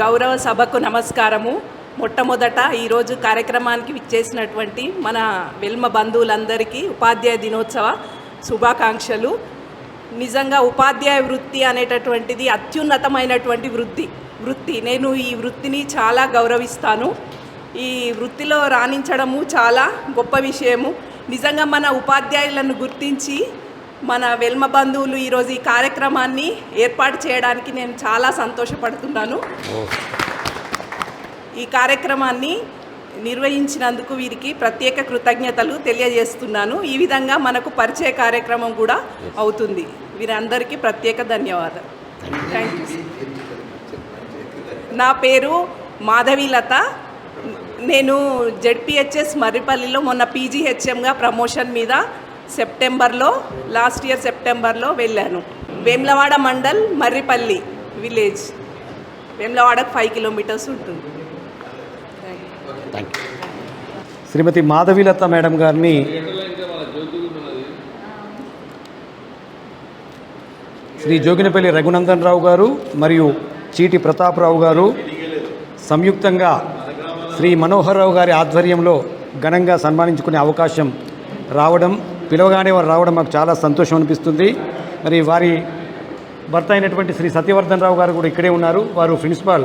గౌరవ సభకు నమస్కారము. మొట్టమొదట ఈరోజు కార్యక్రమానికి విచ్చేసినటువంటి మన వెల్మ బంధువులందరికీ ఉపాధ్యాయ దినోత్సవ శుభాకాంక్షలు. నిజంగా ఉపాధ్యాయ వృత్తి అనేటటువంటిది అత్యున్నతమైనటువంటి వృత్తి వృత్తి. నేను ఈ వృత్తిని చాలా గౌరవిస్తాను. ఈ వృత్తిలో రాణించడము చాలా గొప్ప విషయము. నిజంగా మన ఉపాధ్యాయులను గుర్తించి మన వెల్మ బంధువులు ఈరోజు ఈ కార్యక్రమాన్ని ఏర్పాటు చేయడానికి నేను చాలా సంతోషపడుతున్నాను. ఈ కార్యక్రమాన్ని నిర్వహించినందుకు వీరికి ప్రత్యేక కృతజ్ఞతలు తెలియజేస్తున్నాను. ఈ విధంగా మనకు పరిచయ కార్యక్రమం కూడా అవుతుంది. వీరందరికీ ప్రత్యేక ధన్యవాదాలు. థ్యాంక్ యూ నా పేరు మాధవీలత. నేను జెడ్పిహెచ్ఎస్ మర్రిపల్లిలో మొన్న పీజీహెచ్ఎంగా ప్రమోషన్ మీద సెప్టెంబర్లో లాస్ట్ ఇయర్ సెప్టెంబర్లో వెళ్ళాను. వేమ్లవాడ మండల్ మర్రిపల్లి విలేజ్. వేమ్లవాడకు ఫైవ్ కిలోమీటర్స్ ఉంటుంది. శ్రీమతి మాధవీలత మేడం గారిని శ్రీ జోగినపల్లి రఘునందన్ రావు గారు మరియు చీటి ప్రతాపరావు గారు సంయుక్తంగా శ్రీ మనోహర్ రావు గారి ఆధ్వర్యంలో ఘనంగా సన్మానించుకునే అవకాశం రావడం పిలవగానే వారు రావడం మాకు చాలా సంతోషం అనిపిస్తుంది. మరి వారి భర్త అయినటువంటి శ్రీ సత్యవర్ధన్ రావు గారు కూడా ఇక్కడే ఉన్నారు. వారు ప్రిన్సిపాల్.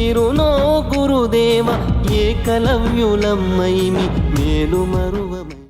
తీరునో గురుదేవ ఏకలవ్యులమ్మై మీ మేలు మరువమై